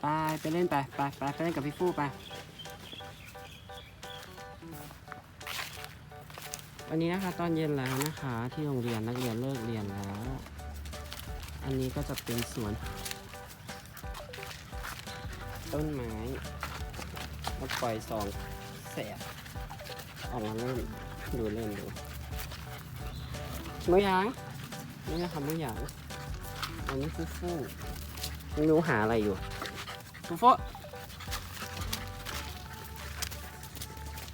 ไปไปเล่นไปไปไปไปเล่นกับพี่ฟู่ไป วันนี้นะคะตอนเย็นแล้วนะคะ ที่โรงเรียนนักเรียนเลิกเรียนแล้ว อันนี้ก็จะเป็นสวน ต้นไม้แล้วปล่อยสองแสบออกมาเล่นดูเล่นดูมือยางนี่นะครับมือยางอันนี้ฟู่ฟูไม่รู้หาอะไรอยู่ ฟูฟูอะ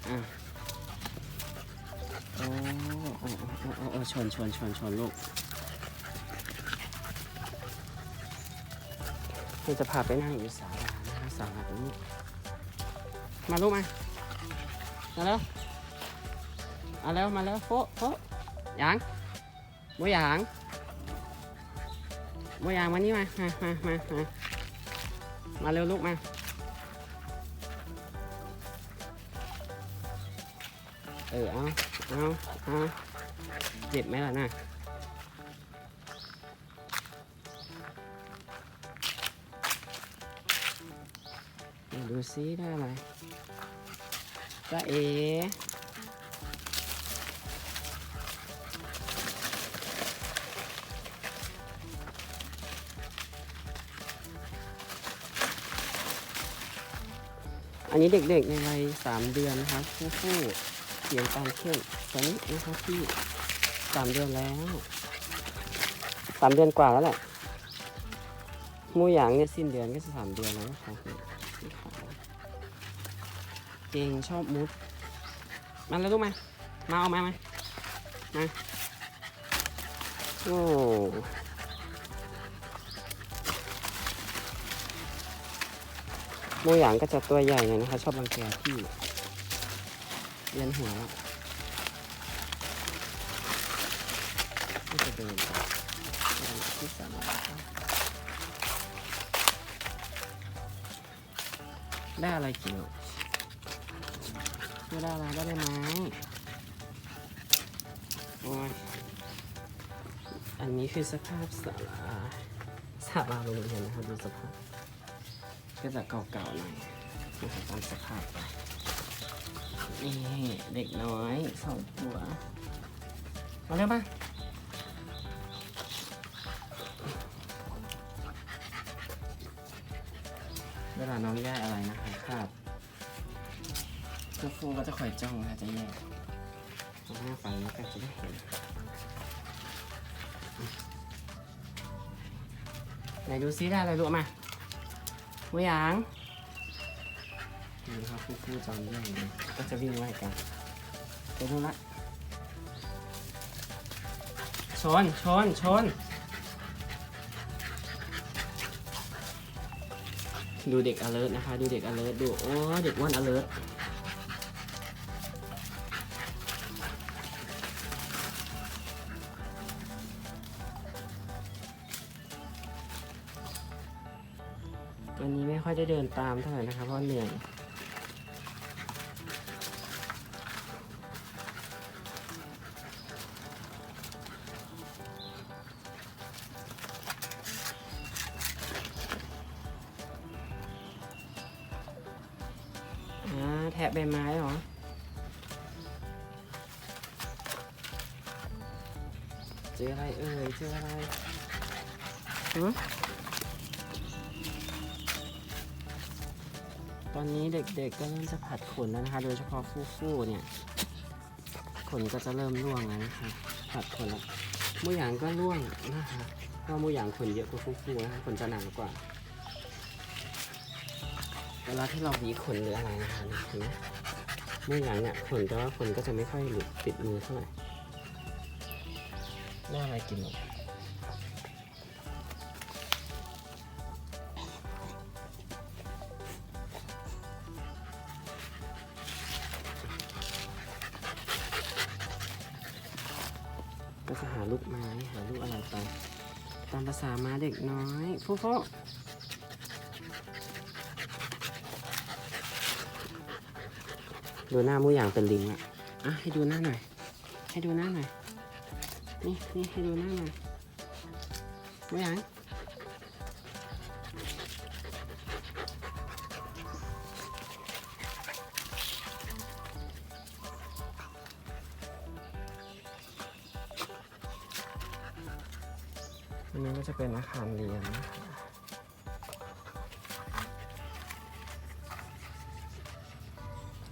โอ้โอ้โอ้โอ้โอ้โอ้ชนชนชนชนลูกเราจะพาไปนั่งอยู่ศาลานะคะศาลาตรงนี้มาลูกมา มาแล้วเอาแล้วมาแล้วโฟโฟหยางโมหยางโมหยางมานี่มามามามา มาเร็วลูกมาเออ เอา เอา เอา เจ็บไหมล่ะน่ะ ดูซิได้อะไรจ้าเอ อันนี้เด็กๆในวัยสามเดือนนะคะผู้ผู้เสียงตามเข้มตอนนี้นะคะที่สามเดือนแล้วสามเดือนกว่าแล้วแหละมูหยางเนี่ยสิ้นเดือนก็จะสามเดือนแล้วนะคะสีขาวเก่งชอบมุดมาแล้วลูกมา มาเอามามามาโอ้ หมูหยางก็จะตัวใหญ่หน่อยนะคะชอบรังแกพี่เวียนหัวแล้วก็จะเดินไปเดินที่สามได้อะไรกินไม่ได้อะไรได้ได้ไหมโอ้ยอันนี้คือสภาพศาลาศาลาโรงเรียนนะครับดูสภาพ ก็จะเก่าๆหน่อยนะครับตามสภาพไปนี่เด็กน้อยสองตัวมาเร็วมาเวลาน้องแย่อะไรนะคะครับฟูฟูก็จะคอยจ้องนะจะแย่ตรงหน้าฝั่งนี้ก็จะได้เห็นไหนดูซิได้อะไรลูกมา หัวหยางนี่ครับผู้ผู้จอมแย่งเลยก็จะวิ่งไล่กันไปดูละชนชนชนดูเด็ก alert นะคะ ดูเด็ก alert ดู โอ้ เด็กอ้วัน alert วันนี้ไม่ค่อยได้เดินตามเท่าไหร่นะคะเพราะเหนื่อยอ่าแทะใบไม้เหรอเจออะไรเอ่ยเจออะไรฮะ ตอนนี้เด็กๆก็เริ่มจะผัดขนแล้วนะคะ โดยเฉพาะฟู่ๆเนี่ย ขนก็จะเริ่มร่วงแล้วนะคะ ผัดขนแล้วมูหยางก็ร่วงนะคะเพราะมูหยางขนเยอะกว่าฟู่ๆนะคะขนจะหนากว่า เวลาที่เราหวีขนหรืออะไรนะคะเนี่ยเห็นไหมมูหยางเนี่ยขนแต่ว่าขนก็จะไม่ค่อยหลุดติดมือเท่าไหร่น่าอะไรกินหรอ ก็จะหาลูกไม้หาลูกอะไรไป ตามภาษามาเด็กน้อยฟูฟูดูหน้ามูอย่างเป็นลิงอะอะให้ดูหน้าหน่อย ให้ดูหน้าหน่อย นี่นี่ให้ดูหน้าหน่อยมูอย่าง อันนี้ก็จะเป็นอาคารเรียน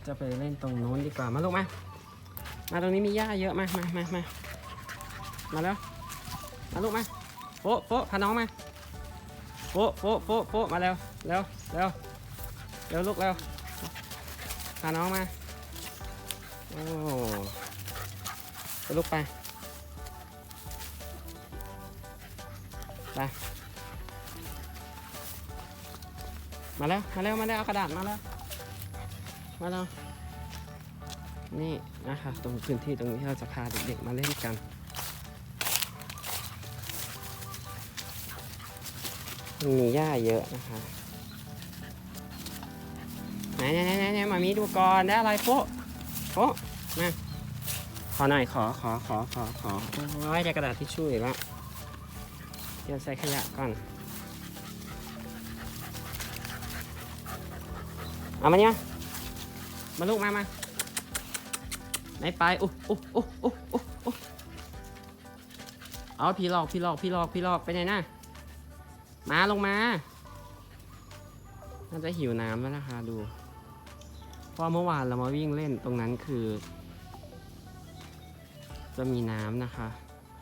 จะไปเล่นตรงนู้นดีกว่า มาลูกมา มาตรงนี้มีหญ้าเยอะมา มามามามาแล้ว มาลูกมาโป๊ะโป๊ะพาน้องมาโป๊ะโป๊ะโป๊ะโป๊ะมาเร็วเร็วเร็วเร็วลูกเร็วพาน้องมา โอ้ลูกไป ไป มาแล้ว มาแล้วมาแล้วเอากระดาษมาแล้ว มาแล้ว นี่นะคะตรงพื้นที่ตรงนี้ที่เราจะพาเด็กๆมาเล่นกันมีหญ้าเยอะนะคะไหนไหนไหนไหนไหนมามีดูก่อนได้อะไรโป๊ะโป๊ะมาขอหน่อยขอขอขอขอขอโอ้ยได้กระดาษทิชชู่อีกแล้ว เดี๋ยวใส่ขยะก่อน เอามาเนี่ย มาลูกมามาไหนไปอุ๊อุ๊อุ๊อุ๊อุ๊อุ๊เอาพี่หลอกพี่หลอกพี่หลอกพี่หลอกไปไหนน่ะมาลงมา น่าจะหิวน้ำแล้วนะคะดู เพราะเมื่อวานเรามาวิ่งเล่นตรงนั้นคือ จะมีน้ำนะคะ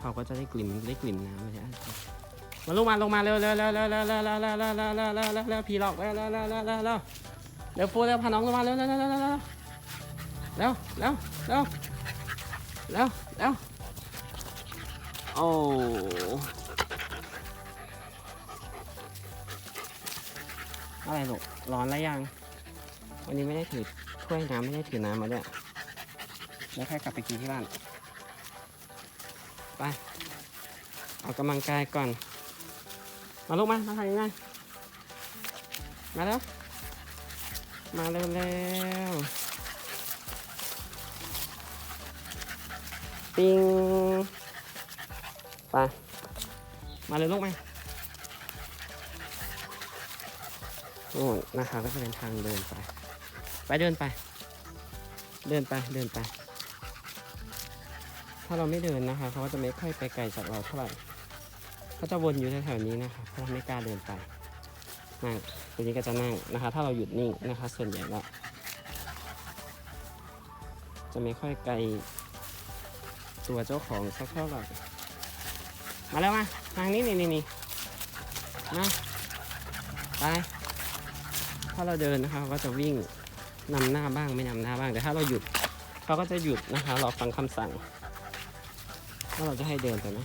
เขาก็จะได้กลิ่นได้กลิ่นน้ำเลยอะ มาลงมาลงมาเร็วเร็วเร็วเร็วเร็วเร็วเร็วเร็วเร็วเร็วเร็วเร็วเร็วเร็วพี่หลอกเร็วเร็วเร็วเร็วเร็วเร็วเร็วฟูเร็วพาน้องลงมาเร็วเร็วเร็วเร็วเร็วเร็วเร็วเร็วเร็วเร็วเร็วโอ้อะไรลูกร้อนแล้วยัง วันนี้ไม่ได้ถือถ้วยน้ำไม่ได้ถือน้ำมาด้วยแล้วแค่กลับไปกินที่บ้านไปออกกำลังกายก่อน มาลูกมา มาทางนี้มามาแล้ว มาเร็วเร็วๆปิงไปมาเลยลูกมาโอ้นะคะก็จะเป็นทางเดินไป ไปเดินไป เดินไป เดินไป ถ้าเราไม่เดินนะคะเขาก็จะไม่ค่อยไปไกลจากเราเท่าไหร่ เขาจะวนอยู่แถวๆนี้นะคะเพราะไม่กล้าเดินไปนั่งตัวนี้ก็จะนั่งนะคะ ถ้าเราหยุดนิ่งนะคะ ส่วนใหญ่ล้วจะไม่ค่อยไกลตัวเจ้าของสักเท่าไหร่มาแล้วมาทางนี้นี่นี่นี่มาไปถ้าเราเดินนะคะก็จะวิ่งนำหน้าบ้างไม่นำหน้าบ้างแต่ถ้าเราหยุดเขาก็จะหยุดนะคะรอฟังคำสั่งว่าเราจะให้เดินไปไห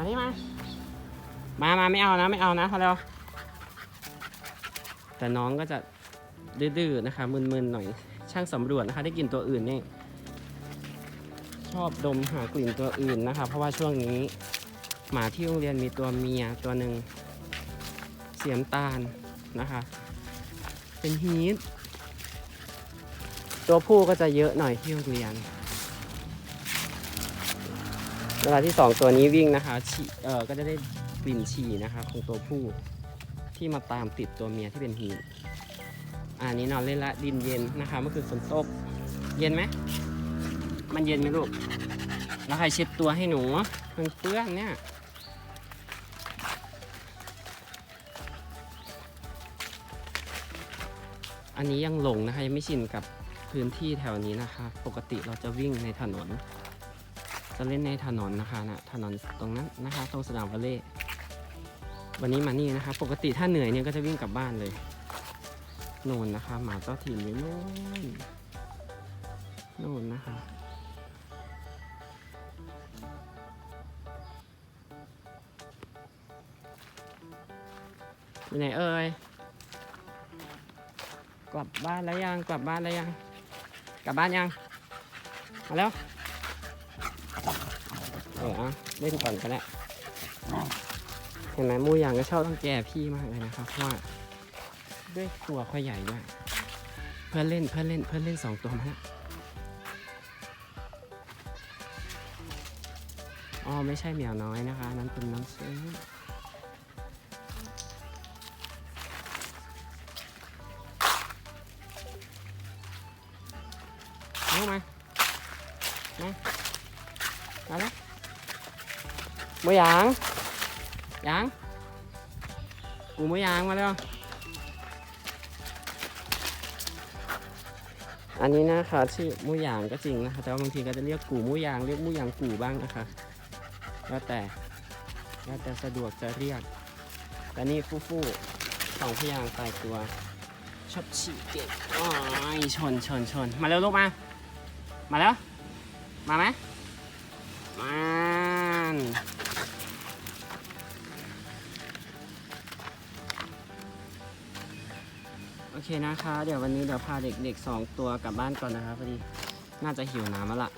มานี่มา มามาไม่เอานะ ไม่เอานะพอแล้วแต่น้องก็จะดื้อๆนะคะ มึนๆหน่อย ช่างสำรวจนะคะ ได้กลิ่นตัวอื่นนี่ ชอบดมหากลิ่นตัวอื่นนะคะ เพราะว่าช่วงนี้หมาที่โรงเรียนมีตัวเมียตัวหนึ่งเสียมตาลนะคะ เป็นฮีทตัวผู้ก็จะเยอะหน่อยที่โรงเรียน วลาที่สองตัวนี้วิ่งนะคะฉี่เออก็จะได้กลิ่นฉี่นะคะ ของตัวผู้ที่มาตามติดตัวเมียที่เป็นฮีทอันนี้นอนเล่นละดินเย็นนะคะ เมื่อคืนฝนตก เย็นไหมมันเย็นไหมลูก แล้วใครเช็ดตัวให้หนูมันเปื้อนเนี่ยอันนี้ยังหลงนะคะยังไม่ชินกับพื้นที่แถวนี้นะคะ ปกติเราจะวิ่งในถนน จะเล่นในถนนนะคะนะถนนตรงนั้นนะคะ ตรงสนามวอลเลย์วันนี้มานี่นะคะ ปกติถ้าเหนื่อยเนี่ยก็จะวิ่งกลับบ้านเลยโน่นนะคะ หมาเจ้าถิ่นอยู่โน่นโน่นนะคะอยู่ไหนเอ่ยกลับบ้านแล้วยังกลับบ้านแล้วยัง กลับบ้านยังมาแล้ว ออเอาเล่นก่อนก็ได้เห็นไหมมูอย่างก็ชอบต้องแกพี่มากเลยนะครับเพราะว่าด้วยตัวค่อยใหญ่ด้วยเพื่อนเล่นเพื่อนเล่นเพื่อนเล่นสองตัวมาแล้วอ๋อไม่ใช่เหมียวน้อยนะคะอันนั้นเป็นน้ำซื้อเอาม บ่ยางยังกูไม่ยางมาแล้วอันนี้นะคะชื่อมูยางก็จริงนะคะแต่ว่าบางทีก็จะเรียกกูมูยางเรียกมูยางกูบ้างนะคะแล้วแต่แล้วแต่สะดวกจะเรียกแต่นี่ฟู่ฟู่สองพยางตายตัวชอบฉีกเก่งอ้ายชนชนชนมาเร็วลูกมา มาแล้ว มาไหมมา เคนะคะ เดี๋ยววันนี้เดี๋ยวพาเด็กๆสองตัวกลับบ้านก่อนนะคะพอดี น่าจะหิวน้ำแล้วล่ะ